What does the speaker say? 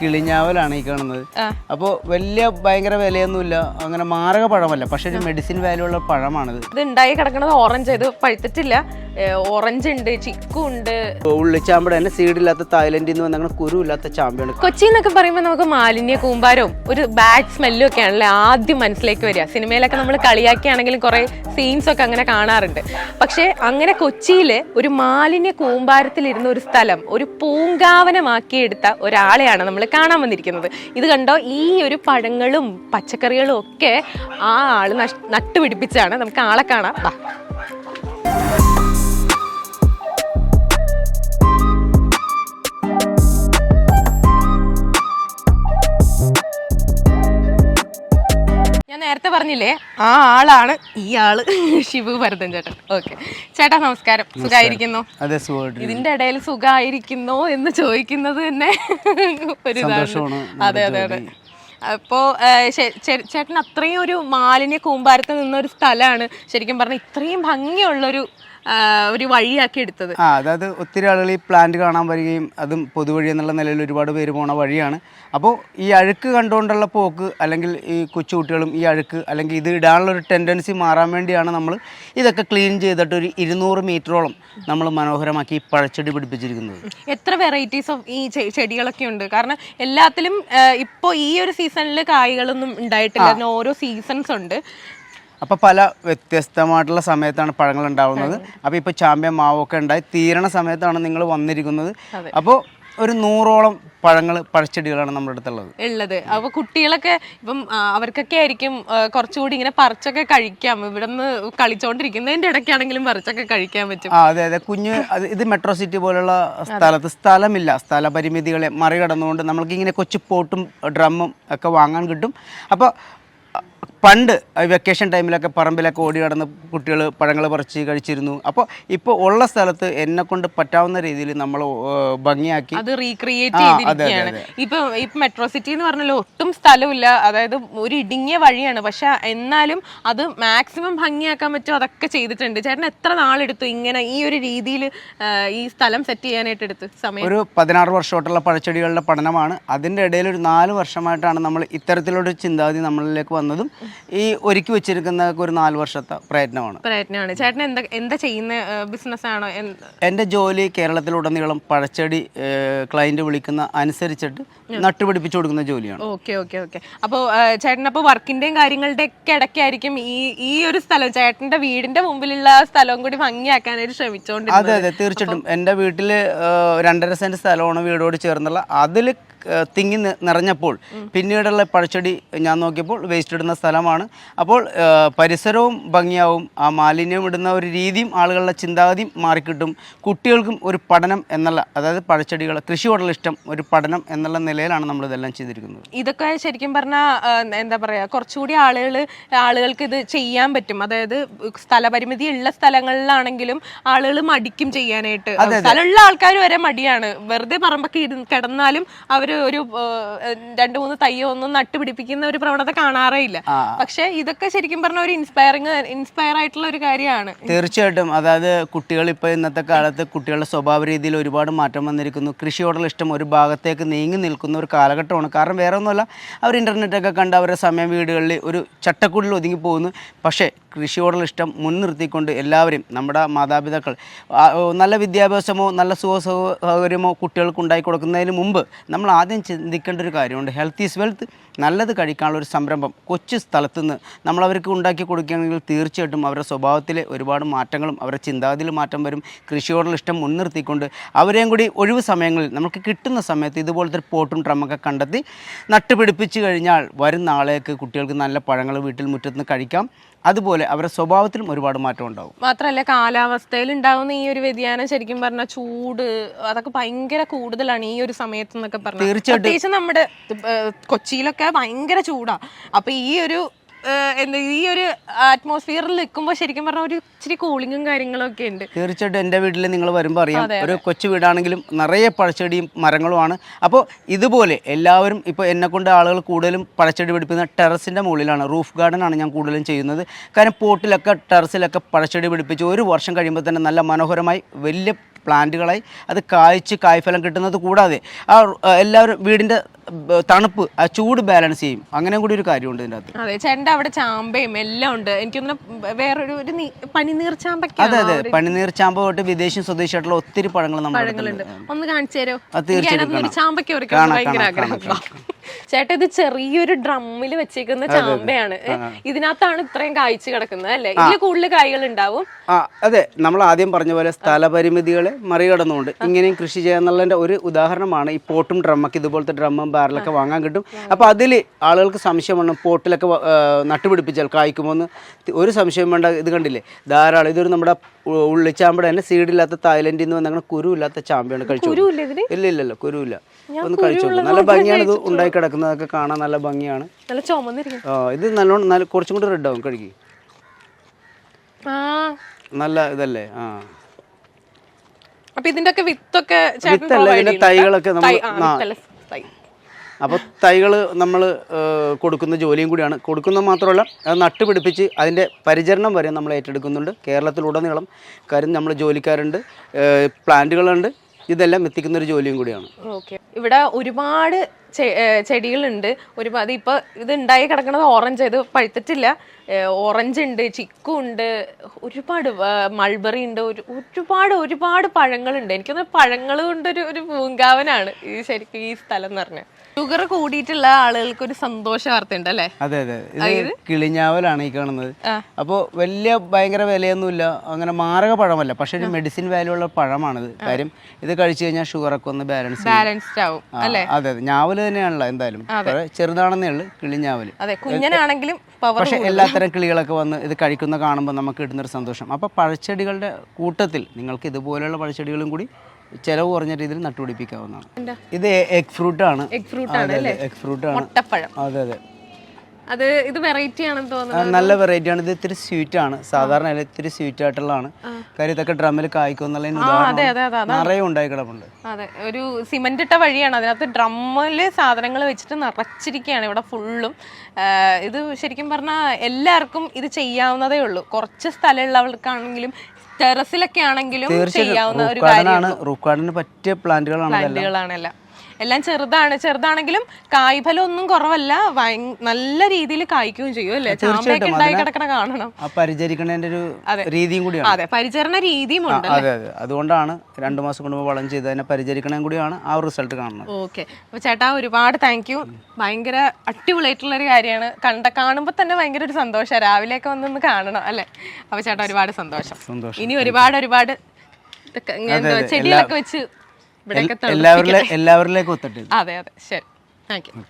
കിളിഞ്ഞാവലാണ് ഈ കാണുന്നത്. അപ്പോ അപ്പോൾ വലിയ ഭയങ്കര വിലയൊന്നുമില്ല. അങ്ങനെ മാരക പഴമല്ല. പക്ഷെ ഒരു മെഡിസിൻ വാല്യൂ ഉള്ള പഴമാണിത്. ഇത് ഉണ്ടായി കിടക്കുന്നത് ഓറഞ്ച് ഇത് പഴുത്തിട്ടില്ല. ഓറഞ്ച് ഉണ്ട് ചിക്കു ഉണ്ട്. ഉള്ളിച്ചാമ്പട തന്നെ സീഡില്ലാത്ത തായ്ലൻഡിൽ നിന്ന് വന്ന അങ്ങനെ കുരുവില്ലാത്ത ചാമ്പയാണ് കൊച്ചി എന്നൊക്കെ പറയുമ്പോൾ നമുക്ക് മാലിന്യ കൂമ്പാരവും ഒരു ബാഡ് സ്മെല്ലും ഒക്കെ ആണല്ലേ ആദ്യം മനസ്സിലേക്ക് വരിക. സിനിമയിലൊക്കെ നമ്മൾ കളിയാക്കിയാണെങ്കിലും കുറെ സീൻസ് ഒക്കെ അങ്ങനെ കാണാറുണ്ട്. പക്ഷേ അങ്ങനെ കൊച്ചിയിൽ ഒരു മാലിന്യ കൂമ്പാരത്തിലിരുന്ന ഒരു സ്ഥലം ഒരു പൂങ്കാവനമാക്കിയെടുത്ത ഒരാളെയാണ് നമ്മൾ കാണാൻ വന്നിരിക്കുന്നത്. ഇത് കണ്ടോ? ഈ ഒരു പഴങ്ങളും പച്ചക്കറികളും ഒക്കെ ആ നഷ്- നട്ടുപിടിപ്പിച്ചാണ്. നമുക്ക് ആളെ കാണാം. നേരത്തെ പറഞ്ഞില്ലേ? ആ ആളാണ്. ഈ ആൾ ശിവു ഭരതൻ ചേട്ടൻ ഓക്കെ. ചേട്ടാ നമസ്കാരം. സുഖായിരിക്കുന്നു? അതെ ഇതിന്റെ ഇടയിൽ സുഖായിരിക്കുന്നു എന്ന് ചോദിക്കുന്നത് തന്നെ ഒരു ഇതാണ്. അതെ അതെ അതെ. അപ്പോ ചേട്ടൻ അത്രയും ഒരു മാലിന്യ കൂമ്പാരത്ത് നിന്ന ഒരു സ്ഥലമാണ്. ശരിക്കും പറഞ്ഞാൽ ഇത്രയും ഭംഗിയുള്ളൊരു ആ, ഒരു വഴിയാക്കി എടുത്തത്. ആ അതായത് ഒത്തിരി ആളുകൾ ഈ പ്ലാന്റ് കാണാൻ വരികയും അതും പൊതുവഴി എന്നുള്ള നിലയിൽ ഒരുപാട് പേര് പോണ വഴിയാണ്. അപ്പോൾ ഈ അഴുക്ക് കണ്ടുകൊണ്ടുള്ള പോക്ക് അല്ലെങ്കിൽ ഈ കൊച്ചുകുട്ടികളും ഈ അഴുക്ക് അല്ലെങ്കിൽ ഇത് ഇടാനുള്ള ഒരു ടെൻഡൻസി മാറാൻ വേണ്ടിയാണ് നമ്മൾ ഇതൊക്കെ ക്ലീൻ ചെയ്തിട്ട് ഒരു ഇരുന്നൂറ് മീറ്ററോളം നമ്മൾ മനോഹരമാക്കി ഈ പഴച്ചെടി പിടിപ്പിച്ചിരിക്കുന്നത്. എത്ര വെറൈറ്റീസ് ഓഫ് ഈ ചെടികളൊക്കെ ഉണ്ട്? കാരണം എല്ലാത്തിലും ഇപ്പോൾ ഈ ഒരു സീസണിൽ കായ്കളൊന്നും ഉണ്ടായിട്ടില്ല. ഓരോ സീസൺസ് ഉണ്ട്. അപ്പോൾ പല വ്യത്യസ്തമായിട്ടുള്ള സമയത്താണ് പഴങ്ങൾ ഉണ്ടാവുന്നത്. അപ്പോൾ ഇപ്പോൾ ചാമ്പ്യൻ മാവൊക്കെ ഉണ്ടായി. തീരണ സമയത്താണ് നിങ്ങൾ വന്നിരിക്കുന്നത്. അപ്പോൾ ഒരു നൂറോളം പഴങ്ങൾ പഴച്ചെടികളാണ് നമ്മുടെ അടുത്തുള്ളത്. ഉള്ളത്. അപ്പൊ കുട്ടികളൊക്കെ ഇപ്പം അവർക്കൊക്കെ ആയിരിക്കും കുറച്ചുകൂടി ഇങ്ങനെ പറിച്ചൊക്കെ കഴിക്കാം. ഇവിടെ നിന്ന് കളിച്ചോണ്ടിരിക്കുന്നതിന്റെ ഇടയ്ക്കാണെങ്കിലും പറിച്ചൊക്കെ കഴിക്കാൻ പറ്റും. ആ അതെ അതെ. കുഞ്ഞ് ഇത് മെട്രോ സിറ്റി പോലുള്ള സ്ഥലത്ത് സ്ഥലമില്ല. സ്ഥല പരിമിതികളെ മറികടന്നുകൊണ്ട് നമ്മൾക്ക് ഇങ്ങനെ കൊച്ചു പോട്ടും ഡ്രമ്മും ഒക്കെ വാങ്ങാൻ കിട്ടും. അപ്പോൾ പണ്ട് വെക്കേഷൻ ടൈമിലൊക്കെ പറമ്പിലൊക്കെ ഓടി നടന്ന് കുട്ടികൾ പഴങ്ങൾ പറിച്ച് കഴിച്ചിരുന്നു. അപ്പോൾ ഇപ്പോൾ ഉള്ള സ്ഥലത്ത് എന്നെ കൊണ്ട് പറ്റാവുന്ന രീതിയിൽ നമ്മൾ ഭംഗിയാക്കി. അത് റീക്രിയേറ്റ് ചെയ്തിരിക്കുകയാണ്. ഇപ്പൊ ഇപ്പൊ മെട്രോ സിറ്റി എന്ന് പറഞ്ഞാലോ ഒട്ടും സ്ഥലമില്ല. അതായത് ഒരു ഇടുങ്ങിയ വഴിയാണ്. പക്ഷെ എന്നാലും അത് മാക്സിമം ഭംഗിയാക്കാൻ പറ്റും അതൊക്കെ ചെയ്തിട്ടുണ്ട്. ചേട്ടൻ എത്ര നാളെടുത്തു ഇങ്ങനെ ഈ ഒരു രീതിയിൽ ഈ സ്ഥലം സെറ്റ് ചെയ്യാനായിട്ട് എടുത്ത് സമയം? ഒരു പതിനാറ് വർഷമായിട്ടുള്ള പഴച്ചെടികളുടെ പഠനമാണ്. അതിന്റെ ഇടയിൽ ഒരു നാല് വർഷമായിട്ടാണ് നമ്മൾ ഇത്തരത്തിലൊരു ചിന്താഗതി നമ്മളിലേക്ക് വന്നതും. ഈ ഒരുക്കി വെച്ചിരിക്കുന്ന ഒരു നാല് വർഷത്തെ പ്രയത്നമാണ്. പ്രയത്നമാണ്. ചേട്ടൻ എന്താ എന്താ ചെയ്യുന്ന ബിസിനസ് ആണോ? എന്റെ ജോലി കേരളത്തിലുടനീളം പഴച്ചെടി ക്ലയന്റ് വിളിക്കുന്ന അനുസരിച്ചിട്ട് നട്ടുപിടിപ്പിച്ചു കൊടുക്കുന്ന ജോലിയാണ്. Okay okay okay. അപ്പോൾ ചേട്ടൻ അപ്പോൾ വർക്കിന്റെയും കാര്യങ്ങളുടെ ഒക്കെ ഇടയ്ക്കായിരിക്കും ഈ ഈ ഒരു സ്ഥലം ചേട്ടന്റെ വീടിന്റെ മുമ്പിലുള്ള സ്ഥലവും കൂടി ഭംഗിയാക്കാനായിട്ട് ശ്രമിച്ചോണ്ട് അതെ അതെ തീർച്ചയായിട്ടും. എന്റെ വീട്ടിൽ രണ്ടര സെന്റ് സ്ഥലമാണ് വീടോട് ചേർന്നുള്ള. അതിൽ തിങ്ങി നിറഞ്ഞപ്പോൾ പിന്നീടുള്ള പഴച്ചെടി ഞാൻ നോക്കിയപ്പോൾ വേസ്റ്റ് ഇടുന്ന സ്ഥലമാണ്. അപ്പോൾ പരിസരവും ഭംഗിയാവും ആ മാലിന്യം ഇടുന്ന ഒരു രീതിയും ആളുകളുടെ ചിന്താഗതിയും മാറിക്കിട്ടും. കുട്ടികൾക്കും ഒരു പഠനം എന്നുള്ള അതായത് പഴച്ചെടികൾ കൃഷിയോടുള്ള ഇഷ്ടം ഒരു പഠനം എന്നുള്ള നിലയിലാണ് നമ്മൾ ഇതെല്ലാം ചെയ്തിരിക്കുന്നത്. ഇതൊക്കെ ശരിക്കും പറഞ്ഞാൽ എന്താ പറയുക കുറച്ചുകൂടി ആളുകൾ ആളുകൾക്ക് ഇത് ചെയ്യാൻ പറ്റും. അതായത് സ്ഥലപരിമിതി ഉള്ള സ്ഥലങ്ങളിലാണെങ്കിലും ആളുകൾ മടിക്കും ചെയ്യാനായിട്ട്. സ്ഥലമുള്ള ആൾക്കാർ വരെ മടിയാണ്. വെറുതെ പറമ്പൊക്കെ കിടന്നാലും അവർ ഒരു ഒരു രണ്ട് മൂന്ന് തയ്യോ ഒന്നും നട്ടുപിടിപ്പിക്കുന്ന ഒരു പ്രവണത കാണാറേ ഇല്ല. പക്ഷെ ഇതൊക്കെ ശരിക്കും പറഞ്ഞ ഒരു ഇൻസ്പയറിങ് ഇൻസ്പയർ ആയിട്ടുള്ള ഒരു കാര്യമാണ്. തീർച്ചയായിട്ടും. അതായത് കുട്ടികൾ ഇപ്പോൾ ഇന്നത്തെ കാലത്ത് കുട്ടികളുടെ സ്വഭാവ രീതിയിൽ ഒരുപാട് മാറ്റം വന്നിരിക്കുന്നു. കൃഷിയോടുള്ള ഇഷ്ടം ഒരു ഭാഗത്തേക്ക് നീങ്ങി നിൽക്കുന്ന ഒരു കാലഘട്ടമാണ്. കാരണം വേറെ ഒന്നുമല്ല അവർ ഇന്റർനെറ്റ് ഒക്കെ കണ്ട് അവരുടെ സമയം വീടുകളിൽ ഒരു ചട്ടക്കൂടിൽ ഒതുങ്ങി പോകുന്നു. പക്ഷേ കൃഷിയോടുള്ള ഇഷ്ടം മുൻനിർത്തിക്കൊണ്ട് എല്ലാവരും നമ്മുടെ മാതാപിതാക്കൾ നല്ല വിദ്യാഭ്യാസമോ നല്ല സുഖ സൗകര്യമോ കുട്ടികൾക്ക് ഉണ്ടാക്കി കൊടുക്കുന്നതിന് മുമ്പ് നമ്മൾ ആദ്യം ചിന്തിക്കേണ്ട ഒരു കാര്യമുണ്ട്. ഹെൽത്ത് ഈസ് വെൽത്ത് നല്ലത് കഴിക്കാനുള്ള ഒരു സംരംഭം കൊച്ചു സ്ഥലത്തു നിന്ന് നമ്മളവർക്ക് ഉണ്ടാക്കി കൊടുക്കുകയാണെങ്കിൽ തീർച്ചയായിട്ടും അവരുടെ സ്വഭാവത്തിലെ ഒരുപാട് മാറ്റങ്ങളും അവരുടെ ചിന്താഗതിയിൽ മാറ്റം വരും. കൃഷിയോടുള്ള ഇഷ്ടം മുൻനിർത്തിക്കൊണ്ട് അവരെയും കൂടി ഒഴിവ് സമയങ്ങളിൽ നമുക്ക് കിട്ടുന്ന സമയത്ത് ഇതുപോലത്തെ ഒരു പോട്ടും ഡ്രമ്മൊക്കെ കണ്ടെത്തി നട്ടുപിടിപ്പിച്ച് കഴിഞ്ഞാൽ വരും നാളേക്ക് കുട്ടികൾക്ക് നല്ല പഴങ്ങൾ വീട്ടിൽ മുറ്റത്ത് നിന്ന് കഴിക്കാം. അതുപോലെ അവരുടെ സ്വഭാവത്തിലും ഒരുപാട് മാറ്റം ഉണ്ടാവും. മാത്രമല്ല കാലാവസ്ഥയിൽ ഉണ്ടാകുന്ന ഈ ഒരു വ്യതിയാനം ശരിക്കും പറഞ്ഞാൽ ചൂട് അതൊക്കെ ഭയങ്കര കൂടുതലാണ് ഈ ഒരു സമയത്ത് എന്നൊക്കെ പറഞ്ഞാൽ. തീർച്ചയായിട്ടും. നമ്മുടെ കൊച്ചിയിലൊക്കെ ഭയങ്കര ചൂടാ. അപ്പൊ ഈ ഒരു എന്താ ഈ ഒരു അറ്റ്മോസ്ഫിയറിൽ നിൽക്കുമ്പോൾ ശരിക്കും പറഞ്ഞാൽ ഒരു ഇച്ചിരി കൂളിങ്ങും കാര്യങ്ങളും ഒക്കെ ഉണ്ട്. തീർച്ചയായിട്ടും എന്റെ വീട്ടിൽ നിങ്ങൾ വരുമ്പോൾ അറിയാം. ഒരു കൊച്ചു വീടാണെങ്കിലും നിറയെ പഴച്ചെടിയും മരങ്ങളുമാണ്. അപ്പോൾ ഇതുപോലെ എല്ലാവരും ഇപ്പോൾ എന്നെ കൊണ്ട് ആളുകൾ കൂടുതലും പഴച്ചെടി പിടിപ്പിക്കുന്ന ടെറസിന്റെ മുകളിലാണ്. റൂഫ് ഗാർഡൻ ആണ് ഞാൻ കൂടുതലും ചെയ്യുന്നത്. കാരണം പോട്ടിലൊക്കെ ടെറസിലൊക്കെ പഴച്ചെടി പിടിപ്പിച്ച് ഒരു വർഷം കഴിയുമ്പോൾ തന്നെ നല്ല മനോഹരമായി വലിയ പ്ലാന്റുകളായി അത് കായ്ച്ച് കായ്ഫലം കിട്ടുന്നത് കൂടാതെ ആ എല്ലാവരും വീടിന്റെ തണുപ്പ് ആ ചൂട് ബാലൻസ് ചെയ്യും. അങ്ങനെ കൂടി ഒരു കാര്യമുണ്ട് ഇതിന്റെ അകത്ത് അതെ ചേട്ടന്റെ അവിടെ ചാമ്പയും എല്ലാം ഉണ്ട്. എനിക്കൊന്ന് വേറൊരു ഒരു ചാമ്പ പനിനീർ അതെ അതെ. പനിനീർ ചാമ്പ തൊട്ട് വിദേശി സ്വദേശിയായിട്ടുള്ള ഒത്തിരി പഴങ്ങൾ നമ്മൾ ഒന്ന് കാണിച്ചു തരോ അത് തീർച്ചയായിട്ടും കാണാം. കാണാം, ചേട്ടാ ഇത് ചെറിയൊരു ഡ്രമ്മിൽ വെച്ചേക്കുന്ന ചാമ്പയാണ്. ഇതിനകത്താണ് ഇത്രയും കായ്ച്ചു കിടക്കുന്നത് അല്ലേ? ഇതിൽ കൂടുതൽ കായ്കൾ ഉണ്ടാവും ആ അതെ. നമ്മൾ ആദ്യം പറഞ്ഞ പോലെ സ്ഥലപരിമിതികളെ മറികടന്നുകൊണ്ട് ഇങ്ങനെയും കൃഷി ചെയ്യാന്നുള്ളതിന്റെ ഒരു ഉദാഹരണമാണ് ഈ പോട്ടും ഡ്രമ്മൊക്കെ ഇതുപോലത്തെ ഡ്രമ്മും ബാരലൊക്കെ വാങ്ങാൻ കിട്ടും. അപ്പൊ അതിൽ ആളുകൾക്ക് സംശയം വേണം പോട്ടിലൊക്കെ നട്ടുപിടിപ്പിച്ചാൽ കായ്ക്കുമോ എന്ന് ഒരു സംശയം വേണ്ട ഇത് കണ്ടില്ലേ? ധാരാളം ഇതൊരു നമ്മുടെ ഉ- ഉള്ളിച്ചാമ്പയുടെ തന്നെ സീഡില്ലാത്ത തായ്ലൻഡിൽ നിന്ന് വന്ന കുരുവില്ലാത്ത ചാമ്പയാണ് കഴിച്ചു ഇല്ല ഇല്ല കുരു ഇല്ല കുരുവില്ല ഒന്ന് കഴിച്ചു നല്ല ഭംഗിയാണ് ഇത് ഉണ്ടായി കിടക്കുന്നതൊക്കെ കാണാൻ നല്ല ഭംഗിയാണ്. നല്ല ചുമന്നിരിക്കും ഇത് നല്ലോണം നല്ല കുറച്ചും കൂടി റെഡ് ആവും കഴുകി. നല്ല ഇതല്ലേ ആ. അപ്പൊ ഇതിന്റെ ഒക്കെ വിത്തൊക്കെ വിത്തല്ല, ഇതിന്റെ തൈകളൊക്കെ നമ്മൾ-. അപ്പോൾ തൈകൾ നമ്മൾ കൊടുക്കുന്ന ജോലിയും കൂടിയാണ്. കൊടുക്കുന്നത് മാത്രമല്ല അത് നട്ടുപിടിപ്പിച്ച് അതിന്റെ പരിചരണം വരെ നമ്മൾ ഏറ്റെടുക്കുന്നുണ്ട്. കേരളത്തിലുടനീളം കാര്യം നമ്മൾ ജോലിക്കാരുണ്ട് പ്ലാന്റുകളുണ്ട്. ഇതെല്ലാം എത്തിക്കുന്ന ഒരു ജോലിയും കൂടിയാണ്. ഓക്കെ. ഇവിടെ ഒരുപാട് ചെടികളുണ്ട്. ഒരുപാട് ഇപ്പൊ ഇത് ഉണ്ടായി കിടക്കുന്നത് ഓറഞ്ച് ഇത് പഴുത്തിട്ടില്ല. ഓറഞ്ച് ഉണ്ട് ചിക്കു ഉണ്ട് ഒരുപാട് മൾബറി ഉണ്ട്. ഒരു ഒരുപാട് ഒരുപാട് പഴങ്ങളുണ്ട്. എനിക്കൊന്ന് പഴങ്ങൾ കൊണ്ടൊരു ഒരു പൂങ്കാവനാണ്. ഈ ശരിക്കും ഈ സ്ഥലം എന്ന് പറഞ്ഞാൽ ഷുഗർ കൂടിയിട്ടുള്ള ആളുകൾക്ക് ഒരു സന്തോഷ വാർത്ത ഉണ്ട് അല്ലേ? അതെ അതെ. ഇത് കിളിഞ്ഞാവലാണ് ഈ കാണുന്നത്. അപ്പോൾ വലിയ ഭയങ്കര വിലയൊന്നുമില്ല. അങ്ങനെ മാരക പഴമല്ല. പക്ഷെ ഒരു മെഡിസിൻ വാല്യൂ ഉള്ള പഴമാണിത്. കാര്യം ഇത് കഴിച്ചു കഴിഞ്ഞാൽ ഷുഗറൊക്കെ ഒന്ന് ബാലൻസ് ബാലൻസ്ഡ് ആവും അല്ലേ? അതെ അതെ. ഞാവൽ തന്നെയാണല്ലോ എന്തായാലും. ചെറുതാണെന്നേ ഉള്ളൂ കിളിഞ്ഞാവൽ. അതെ കുഞ്ഞനാണെങ്കിലും പക്ഷെ എല്ലാത്തരം കിളികളൊക്കെ വന്ന് ഇത് കഴിക്കുന്ന കാണുമ്പോൾ നമുക്ക് കിട്ടുന്നൊരു സന്തോഷം. അപ്പോൾ പഴച്ചെടികളുടെ കൂട്ടത്തിൽ നിങ്ങൾക്ക് ഇതുപോലെയുള്ള പഴച്ചെടികളും കൂടി ചിലവ് കുറഞ്ഞ രീതിയിൽ നട്ടുപിടിപ്പിക്കാവുന്നതാണ്. ഇത് എഗ് ഫ്രൂട്ട് ആണ്. എഗ് ഫ്രൂട്ട് ആണ് എഗ് ഫ്രൂട്ട് ആണ്. അതെ അതെ. അത് ഇത് വെറൈറ്റി ആണെന്ന് തോന്നുന്നു നല്ല വെറൈറ്റി ആണ്. ഇത് ഇത്തിരി സ്വീറ്റ് ആണ്. സാധാരണ ഇത്തിരി സ്വീറ്റ് ആയിട്ടുള്ളതാണ്. കാര്യം ഇതൊക്കെ ഡ്രമ്മിൽ കായ്ക്കും നിറയെ ഉണ്ടായി കിടപ്പുണ്ട് അതെ ഒരു സിമന്റ് ഇട്ട വഴിയാണ്. അതിനകത്ത് ഡ്രമ്മിൽ സാധനങ്ങൾ വെച്ചിട്ട് നിറച്ചിരിക്കുകയാണ് ഇവിടെ ഫുള്ളും ഇത് ശരിക്കും പറഞ്ഞാൽ എല്ലാവർക്കും ഇത് ചെയ്യാവുന്നതേ ഉള്ളൂ. കുറച്ച് സ്ഥലമുള്ളവർക്കാണെങ്കിലും ടെറസിലൊക്കെ ആണെങ്കിലും ചെയ്യാവുന്ന ഒരു കാര്യമാണ് റൂക്കാടിന് പറ്റിയ പ്ലാന്റുകളാണ് പ്ലാന്റുകളാണല്ലോ പ്ലാന്റുകളാണെല്ലാം എല്ലാം ചെറുതാണ് ചെറുതാണെങ്കിലും കായ്ഫലം ഒന്നും കുറവല്ല നല്ല രീതിയിൽ കായ്ക്കുകയും ചെയ്യും അല്ലേ? ചാമ്പയൊക്കെ ഉണ്ടായി കിടക്കണ കാണണം. ആ പരിചരിക്കുന്നതിന്റെ ഒരു രീതിയും കൂടിയാണ്. അതെ പരിചരണ രീതിയും ഉണ്ട് അതെ അതെ. അതുകൊണ്ടാണ് രണ്ട് മാസം കൂടുമ്പോൾ വളം ചെയ്ത് അതിനെ പരിചരിക്കണം കൂടിയാണ് ആ റിസൾട്ട് കാണുന്നത്. ഓക്കെ. അപ്പൊ ചേട്ടാ ഒരുപാട് താങ്ക് യു ഭയങ്കര അടിപൊളിയായിട്ടുള്ള ഒരു കാര്യമാണ്. കണ്ട കാണുമ്പോൾ തന്നെ ഭയങ്കര ഒരു സന്തോഷം. രാവിലെയൊക്കെ വന്നൊന്ന് കാണണം അല്ലേ? അപ്പൊ ചേട്ടാ ഒരുപാട് സന്തോഷം. ഇനി ഒരുപാട് ഒരുപാട് ചെടികളൊക്കെ വെച്ച്. എല്ലാവരിലെ എല്ലാവരിലേക്കും ഒത്തട്ടെ. അതെ അതെ. ശരി. Thank you